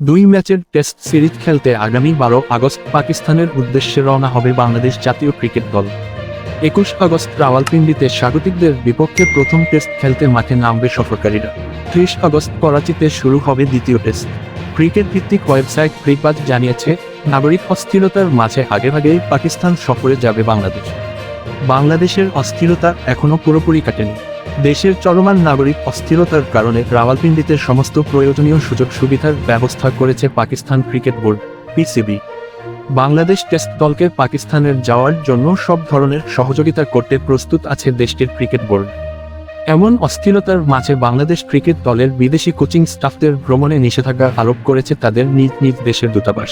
দুই ম্যাচের test series খেলতে আগামী বারো আগস্ট পাকিস্তানের উদ্দেশ্যে রওনা হবে বাংলাদেশ জাতীয় ক্রিকেট দল। একুশ আগস্ট রাওয়ালপিন্ডিতে স্বাগতিকদের বিপক্ষে প্রথম টেস্ট খেলতে মাঠে নামবে সফরকারীরা। ত্রিশ আগস্ট করাচিতে শুরু হবে দ্বিতীয় টেস্ট। ক্রিকেট ভিত্তিক ওয়েবসাইট ক্রিকবাজ জানিয়েছে, নাগরিক অস্থিরতার মাঝে আগেভাগেই পাকিস্তান সফরে যাবে বাংলাদেশ। বাংলাদেশের অস্থিরতা এখনও পুরোপুরি কাটেনি। দেশের চলমান নাগরিক অস্থিরতার কারণে রাওয়ালপিন্ডিতে সমস্ত প্রয়োজনীয় সুযোগ সুবিধার ব্যবস্থা করেছে Pakistan cricket board, PCB. Bangladesh test দলকে পাকিস্তানের যাওয়ার জন্য সব ধরনের সহযোগিতা করতে প্রস্তুত আছে দেশটির ক্রিকেট বোর্ড। এমন অস্থিরতার মাঝে বাংলাদেশ ক্রিকেট দলের বিদেশি কোচিং স্টাফদের ভ্রমণে নিষেধাজ্ঞা আরোপ করেছে তাদের নিজ নিজ দেশের দূতাবাস।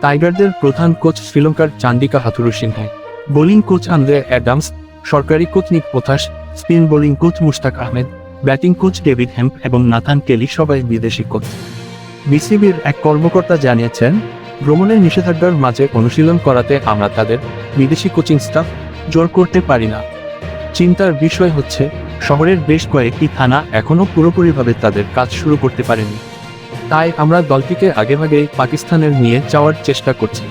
টাইগারদের প্রধান কোচ শ্রীলঙ্কার Chandika Hathurusingha bowling coach Andre Adams, সরকারি coach Nick Pothas spin bowling coach Mushtaq Ahmed, batting coach David Hemp এবং নাথান কেলি সবাই বিদেশি কোচ। বিসিবির এক কর্মকর্তা জানিয়েছেন, ভ্রমণের নিষেধাজ্ঞার মাঝে অনুশীলন করাতে আমরা তাদের বিদেশি কোচিং স্টাফ জোর করতে পারি না। চিন্তার বিষয় হচ্ছে, শহরের বেশ কয়েকটি থানা এখনও পুরোপুরিভাবে তাদের কাজ শুরু করতে পারেনি। তাই আমরা দলটিকে আগেভাগেই পাকিস্তানের নিয়ে যাওয়ার চেষ্টা করছি।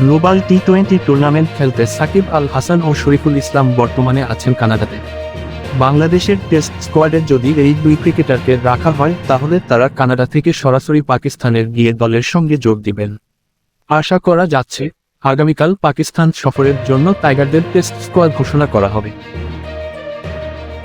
গ্লোবাল টি টোয়েন্টি টুর্নামেন্ট খেলতে সাকিব আল হাসান ও শরীফুল ইসলাম বর্তমানে আছেন কানাডাতে। বাংলাদেশের টেস্ট স্কোয়াডে যদি এই দুই ক্রিকেটারকে রাখা হয়, তাহলে তারা কানাডা থেকে সরাসরি পাকিস্তানের গিয়ে দলের সঙ্গে যোগ দিবেন। আশা করা যাচ্ছে, আগামীকাল পাকিস্তান সফরের জন্য টাইগারদের টেস্ট স্কোয়াড ঘোষণা করা হবে।